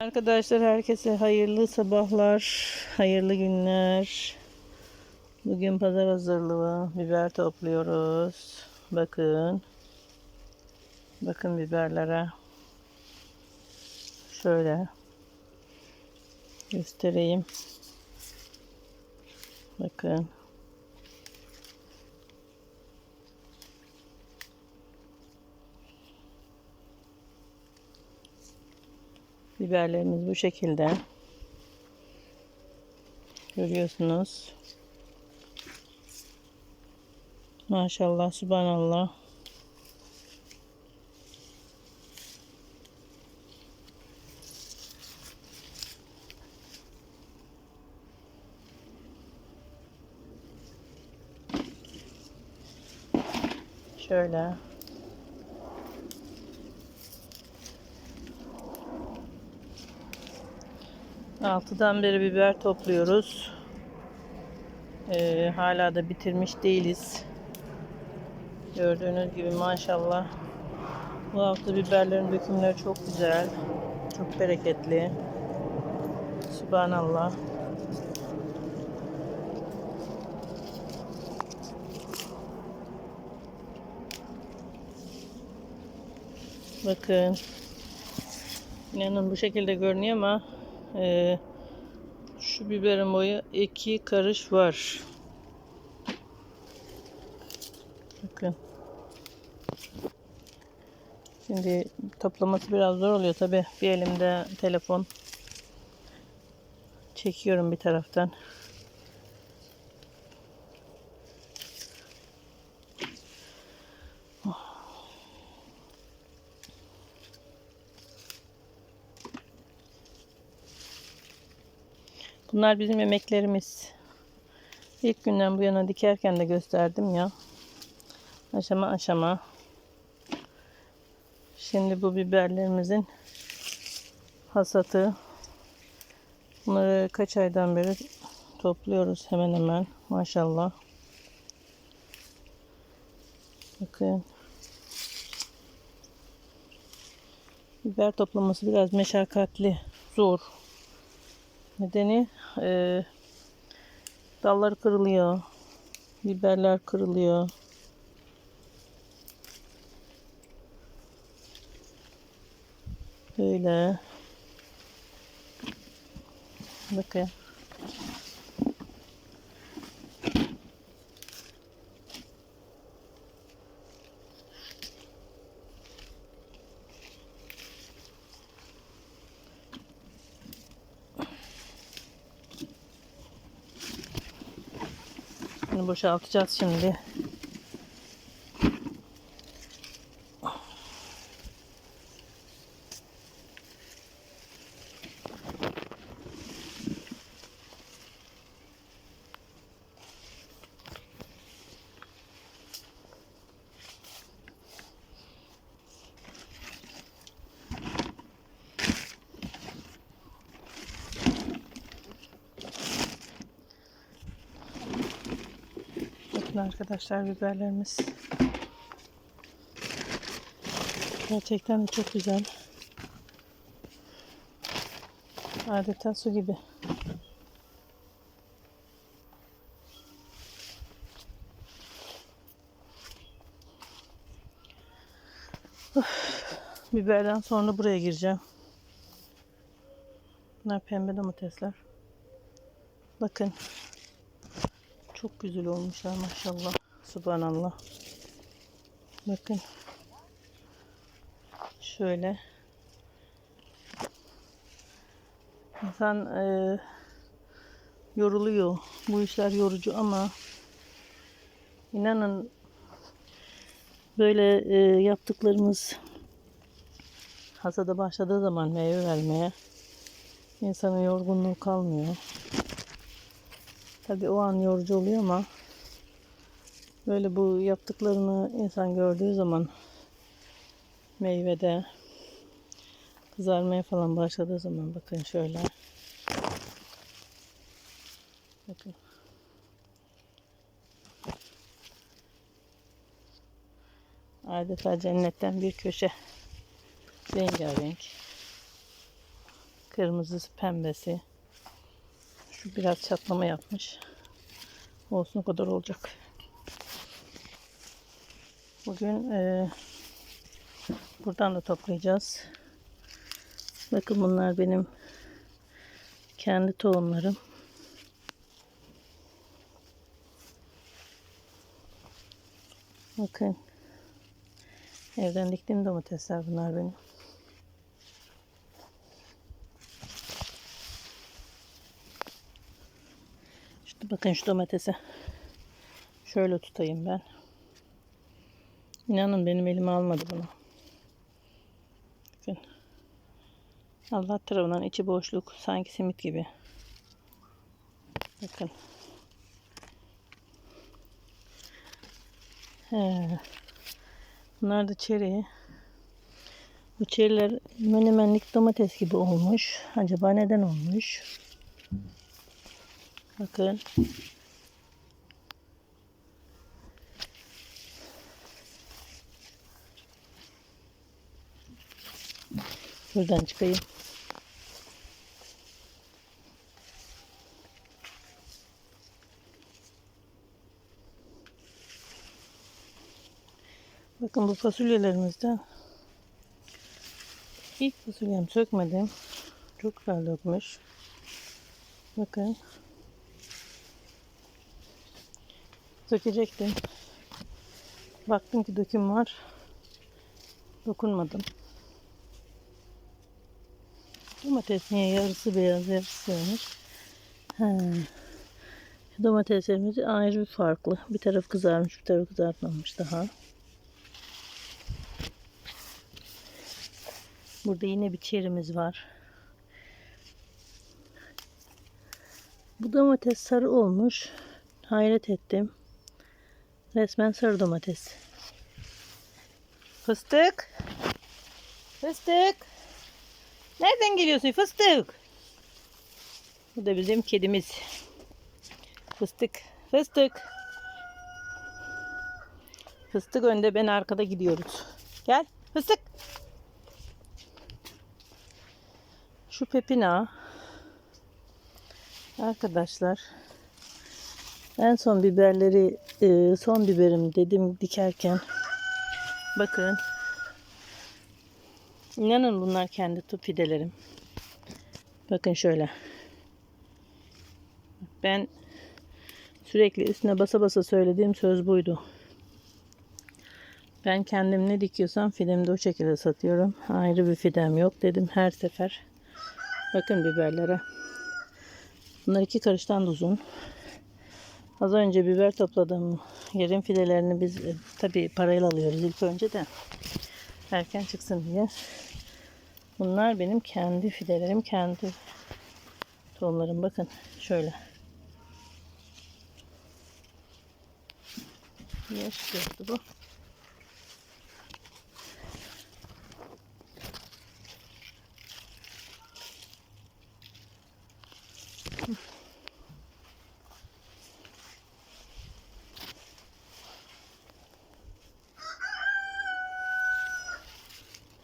Arkadaşlar herkese hayırlı sabahlar, hayırlı günler. Bugün pazar hazırlığı, biber topluyoruz. Bakın. Bakın biberlere. Şöyle göstereyim. Bakın. Biberlerimiz bu şekilde. Görüyorsunuz. Maşallah, subhanallah. Şöyle. Altıdan beri biber topluyoruz. Ee, hala da bitirmiş değiliz. Gördüğünüz gibi maşallah. Bu hafta biberlerin dökümleri çok güzel. Çok bereketli. Subhanallah. Bakın. İnanın bu şekilde görünüyor ama ee, şu biberin boyu iki karış var. Bakın. Şimdi toplaması biraz zor oluyor tabi. Bir elimde telefon çekiyorum bir taraftan. Bunlar bizim emeklerimiz. İlk günden bu yana dikerken de gösterdim ya. Aşama aşama. Şimdi bu biberlerimizin hasatı. Bunları kaç aydan beri topluyoruz hemen hemen. Maşallah. Bakın. Biber toplaması biraz meşakkatli, zor. Nedeni e, dallar kırılıyor. Biberler kırılıyor. Böyle. Bakın. Bunu boşaltacağız şimdi. Arkadaşlar biberlerimiz. Gerçekten de çok güzel. Adeta su gibi. Uf, Biberden sonra buraya gireceğim. Bunlar pembe domatesler. Bakın. Çok güzel olmuşlar maşallah. Subhanallah. Bakın. Şöyle. İnsan e, yoruluyor. Bu işler yorucu ama inanın böyle e, yaptıklarımız hasada başladığı zaman meyve vermeye insanın yorgunluğu kalmıyor. Tabi o an yorucu oluyor ama böyle bu yaptıklarını insan gördüğü zaman meyvede kızarmaya falan başladığı zaman bakın şöyle. Bakın. Adeta cennetten bir köşe. Rengarenk. Kırmızısı, pembesi. Şu biraz çatlama yapmış. Olsun o kadar olacak. Bugün eee, buradan da toplayacağız. Bakın bunlar benim kendi tohumlarım. Bakın. Evden diktiğim domatesler bunlar benim. İşte bakın şu domatese. Şöyle tutayım ben. İnanın benim elim almadı bunu. Bakın. Allah tarafından içi boşluk. Sanki simit gibi. Bakın. He. Bunlar da çeri. Bu çeriler menemenlik domates gibi olmuş. Acaba neden olmuş? Bakın. Buradan çıkayım. Bakın bu fasulyelerimizden ilk fasulyem sökmedim. Çok güzel dökmüş. Bakın. Sökecektim. Baktım ki döküm var. Dokunmadım. Domates niye yarısı beyaz yarısı siyahmış. Domateslerimiz ayrı bir farklı. Bir taraf kızarmış bir taraf kızartmamış daha. Burada yine bir çerimiz var. Bu domates sarı olmuş. Hayret ettim. Resmen sarı domates. Fıstık. Fıstık. Nereden geliyorsun fıstık? Bu da bizim kedimiz. Fıstık. Fıstık. Fıstık önde ben arkada gidiyoruz. Gel fıstık. Şu pepina. Arkadaşlar. En son biberleri e, son biberim dedim dikerken bakın İnanın bunlar kendi tüp fidelerim. Bakın şöyle. Ben sürekli üstüne basa basa söylediğim söz buydu. Ben kendim ne dikiyorsam fidemi de o şekilde satıyorum. Ayrı bir fidem yok dedim her sefer. Bakın biberlere. Bunlar iki karıştan da uzun. Az önce biber topladığım yerin fidelerini biz e, tabii parayla alıyoruz ilk önce de. Erken çıksın diye. Bunlar benim kendi fidelerim, kendi tohumlarım. Bakın şöyle. Yaş gördü bu.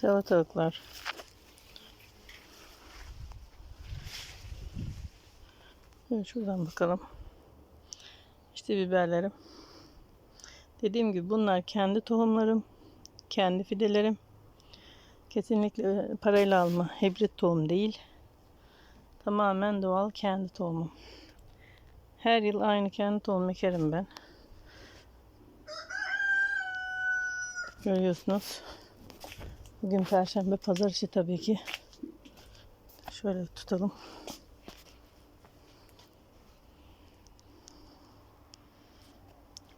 Salatalıklar. Evet, şuradan bakalım. İşte biberlerim. Dediğim gibi bunlar kendi tohumlarım. Kendi fidelerim. Kesinlikle parayla alma. Hibrit tohum değil. Tamamen doğal kendi tohumum. Her yıl aynı kendi tohum ekerim ben. Görüyorsunuz. Bugün perşembe pazar işi tabii ki. Şöyle tutalım.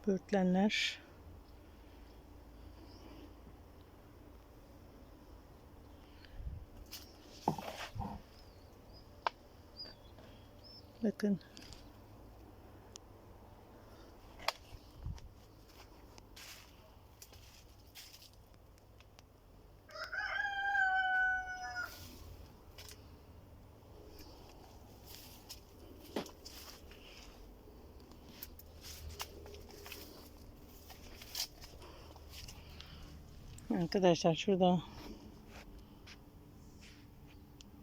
Börtlenler. Bakın. Arkadaşlar şurada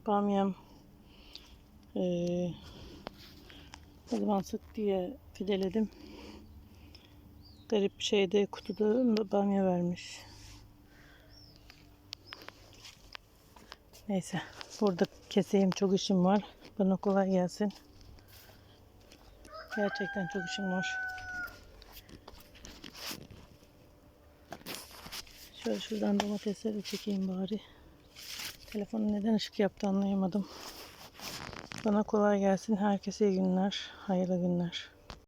bamyam Ee, o zaman sık diye fideledim. Garip şeyde kutuda bamya vermiş. Neyse. Burada keseyim. Çok işim var. Bana kolay gelsin. Gerçekten çok işim var. Şöyle şuradan domatesleri çekeyim bari. Telefonu neden ışık yaptı anlayamadım. Bana kolay gelsin. Herkese iyi günler. Hayırlı günler.